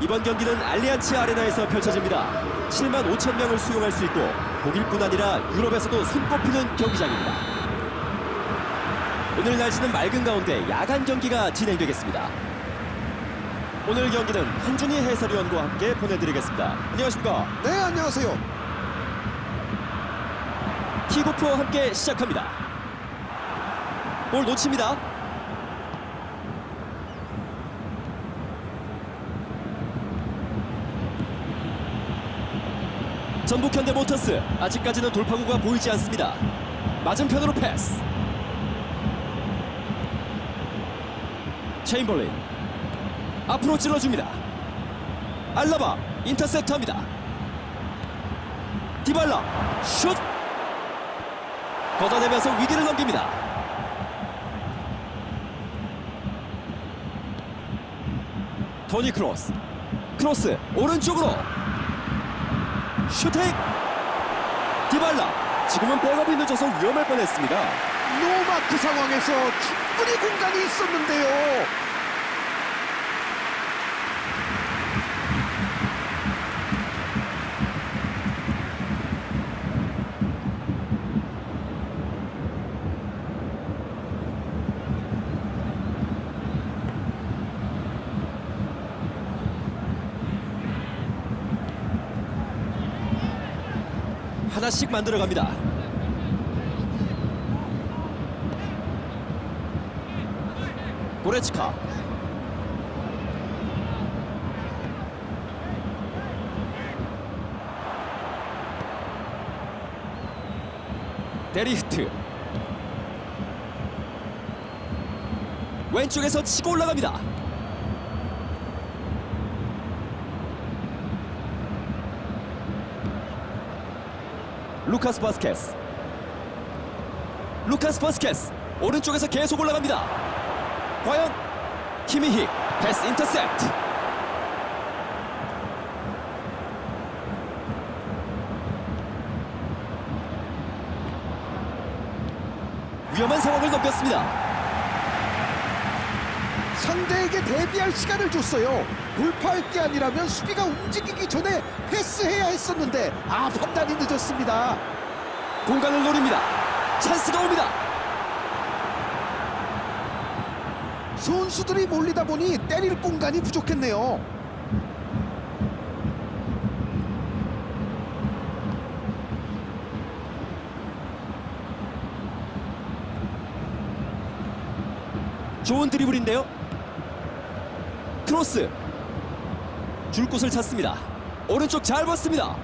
이번 경기는 알리안츠 아레나에서 펼쳐집니다. 7만 5천 명을 수용할 수 있고 독일뿐 아니라 유럽에서도 손꼽히는 경기장입니다. 오늘 날씨는 맑은 가운데 야간 경기가 진행되겠습니다. 오늘 경기는 한준희 해설위원과 함께 보내드리겠습니다. 안녕하십니까? 네, 안녕하세요. 킥오프와 함께 시작합니다. 볼 놓칩니다. 전북 현대 모터스 아직까지는 돌파구가 보이지 않습니다. 맞은편으로 패스. 체인벌린 앞으로 찔러줍니다. 알라바 인터셉트합니다. 디발라 슛 걷어내면서 위기를 넘깁니다. 토니 크로스 크로스 오른쪽으로 슈팅 디발라 지금은 백업이 늦어서 위험할 뻔했습니다. 노마크 상황에서 충분히 공간이 있었는데요. 하나씩 만들어갑니다. 고레츠카 데리히트 왼쪽에서 치고 올라갑니다. 루카스 바스케스 루카스 바스케스 오른쪽에서 계속 올라갑니다. 과연 키미히 패스 인터셉트. 위험한 상황을 넘겼습니다 상대에게 대비할 시간을 줬어요. 돌파할 게 아니라면 수비가 움직이기 전에 패스해야 했었는데 아 판단이 늦었습니다. 공간을 노립니다 찬스가 옵니다 선수들이 몰리다 보니 때릴 공간이 부족했네요. 좋은 드리블인데요 크로스. 줄 곳을 찾습니다. 오른쪽 잘 봤습니다.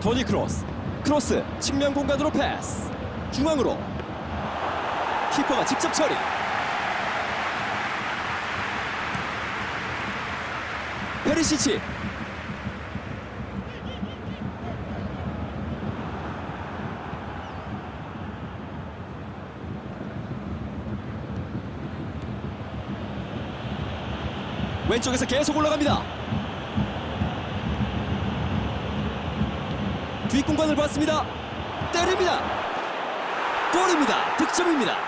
토니 크로스. 크로스. 측면 공간으로 패스. 중앙으로. 키퍼가 직접 처리. 페리시치 왼쪽에서 계속 올라갑니다. 뒷공간을 봤습니다. 때립니다. 골입니다. 득점입니다.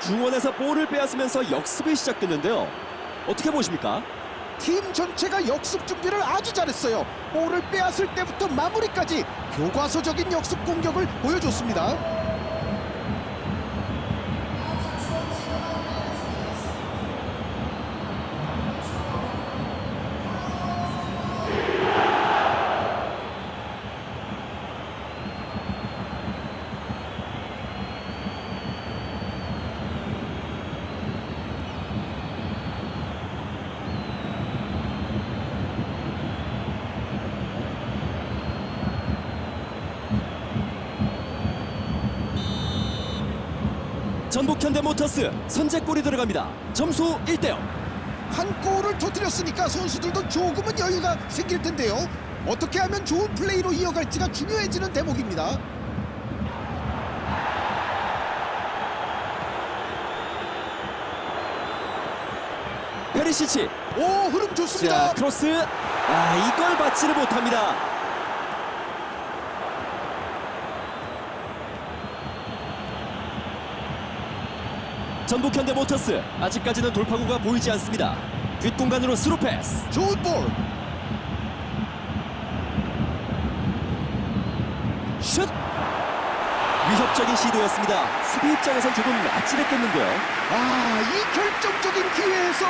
중원에서 볼을 빼앗으면서 역습이 시작됐는데요. 어떻게 보십니까? 팀 전체가 역습 준비를 아주 잘했어요. 볼을 빼앗을 때부터 마무리까지 교과서적인 역습 공격을 보여줬습니다. 전북 현대모터스 선제골이 들어갑니다. 점수 1대 0. 한 골을 터뜨렸으니까 선수들도 조금은 여유가 생길 텐데요. 어떻게 하면 좋은 플레이로 이어갈지가 중요해지는 대목입니다. 페리시치. 오 흐름 좋습니다. 자, 크로스. 아, 이걸 받지를 못합니다. 전북 현대 모터스 아직까지는 돌파구가 보이지 않습니다. 뒷공간으로 스루 패스. 좋은 볼. 슛! 위협적인 시도였습니다. 수비 입장에선 조금 아찔했겠는데요. 아, 이 결정적인 기회에서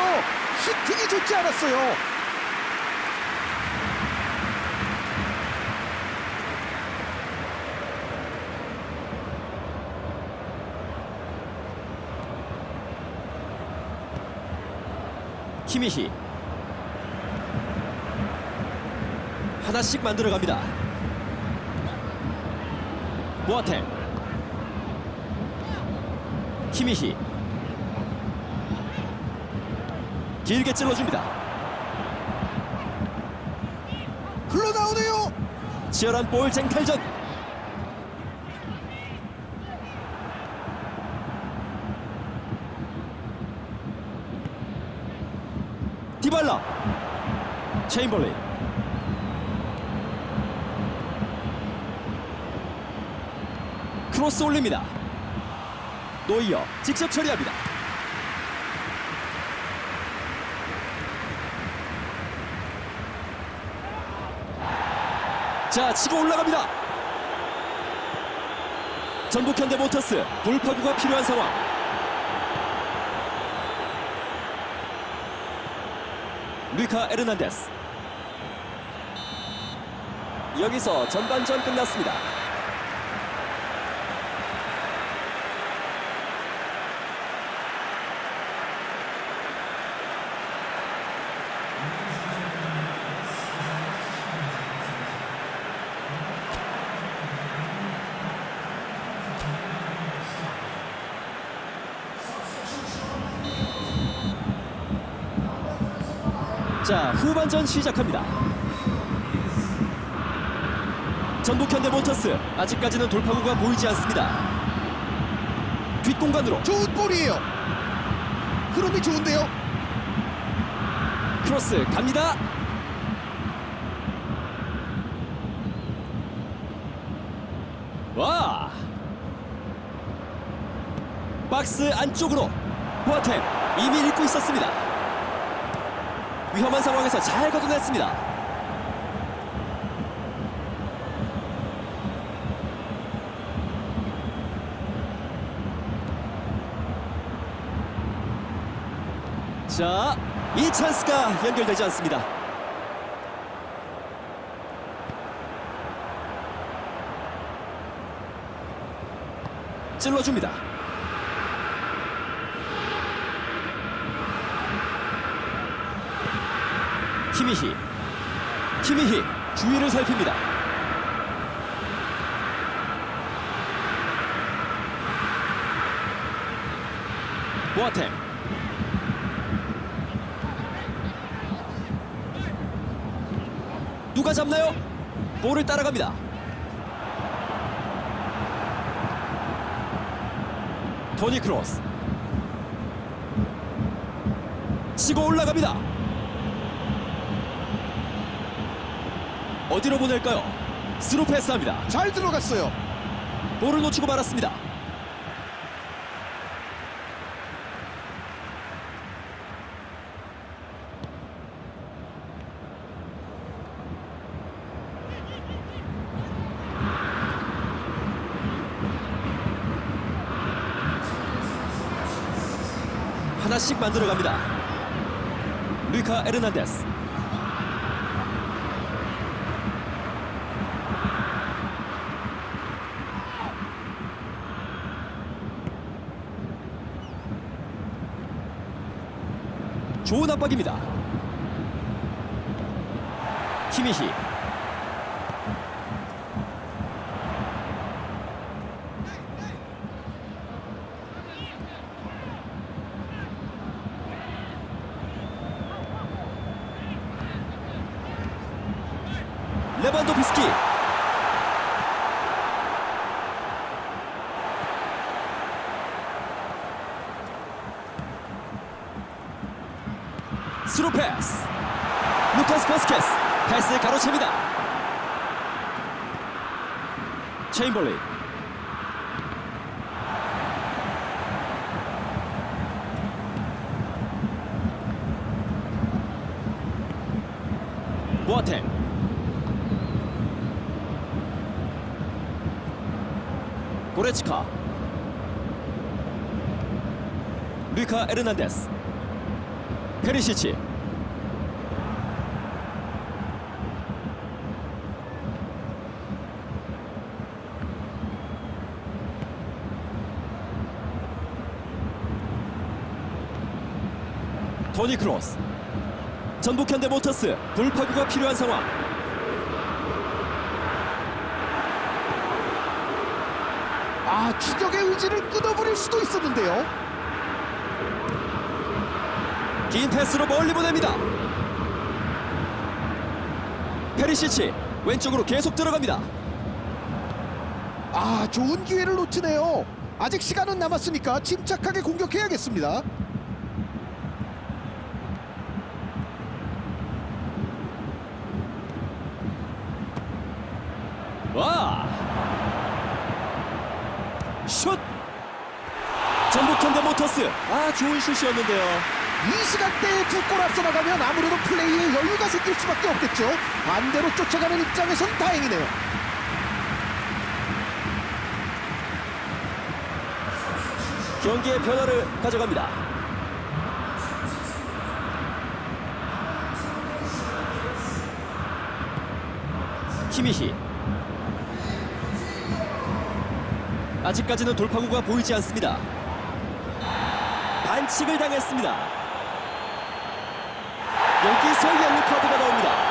슈팅이 좋지 않았어요. 키미히 하나씩 만들어갑니다. 모아템 키미히 길게 찔러줍니다. 흘러나오네요. 치열한 볼 쟁탈전 디발라. 체인벌린 크로스 올립니다. 노이어 직접 처리합니다. 자 치고 올라갑니다. 전북 현대 모터스 돌파구가 필요한 상황 루이카 에르난데스. 여기서 전반전 끝났습니다 자 후반전 시작합니다. 전북 현대 모터스 아직까지는 돌파구가 보이지 않습니다. 뒷공간으로. 좋은 볼이에요. 흐름이 좋은데요. 크로스 갑니다. 와! 박스 안쪽으로 보아템 이미 읽고 있었습니다 위험한 상황에서 잘 걷어냈습니다 자, 이 찬스가 연결되지 않습니다. 찔러줍니다. 키미히, 키미히 주위를 살핍니다. 보아템 누가 잡나요? 볼을 따라갑니다. 토니 크로스 치고 올라갑니다. 어디로 보낼까요? 스루 패스합니다. 잘 들어갔어요. 볼을 놓치고 말았습니다. 하나씩 만들어갑니다. 루이카 에르난데스 좋은 압박입니다. 키미히 레반도프스키 스루 패스. 루카스 바스케스 패스 가로챕니다. 체인벌리. 보아탱 고레츠카. 루카 에르난데스. 페리시치 토니 크로스 전북 현대 모터스 돌파구가 필요한 상황 아 추격의 의지를 끊어버릴 수도 있었는데요. 긴 패스로 멀리 보냅니다 페리시치 왼쪽으로 계속 들어갑니다 아 좋은 기회를 놓치네요. 아직 시간은 남았으니까 침착하게 공격해야겠습니다. 와! 슛! 전북 현대 모터스 아 좋은 슛이었는데요 이 시간대에 두 골 앞서 나가면 아무래도 플레이에 여유가 생길 수밖에 없겠죠. 반대로 쫓아가는 입장에선 다행이네요. 경기의 변화를 가져갑니다 키미히 아직까지는 돌파구가 보이지 않습니다 반칙을 당했습니다. 여기서 옐로 카드가 나옵니다.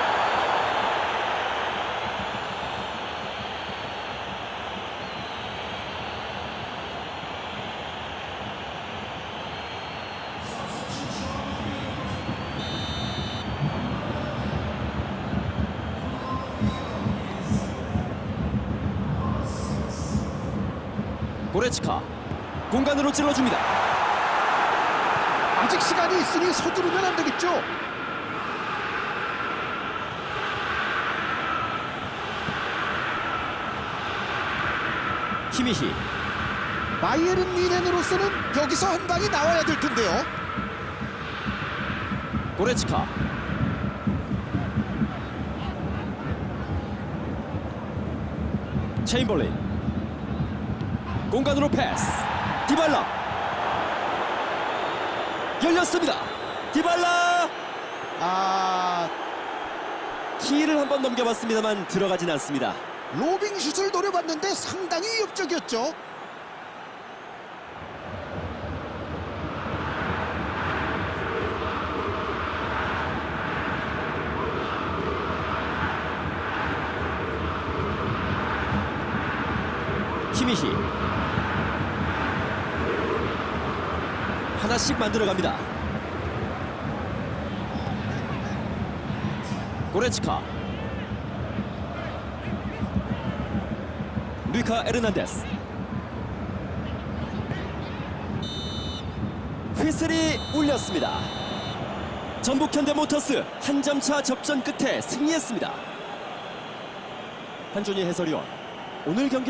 고레츠카 공간으로 찔러줍니다 시간이 있으니 서두르면 안 되겠죠. 키미히. 바이에른 미넨으로서는 여기서 한 방이 나와야 될 텐데요. 고레츠카. 체인벌린 공간으로 패스. 디발라 열렸습니다. 디발라! 아 키를 한번 넘겨봤습니다만 들어가진 않습니다. 로빙 슛을 노려봤는데 상당히 위협적이었죠. 키미히 하나씩 만들어갑니다. 고레츠카. 루카 에르난데스. 휘슬이 울렸습니다. 전북 현대모터스 한 점차 접전 끝에 승리했습니다. 한준희 해설위원 오늘 경기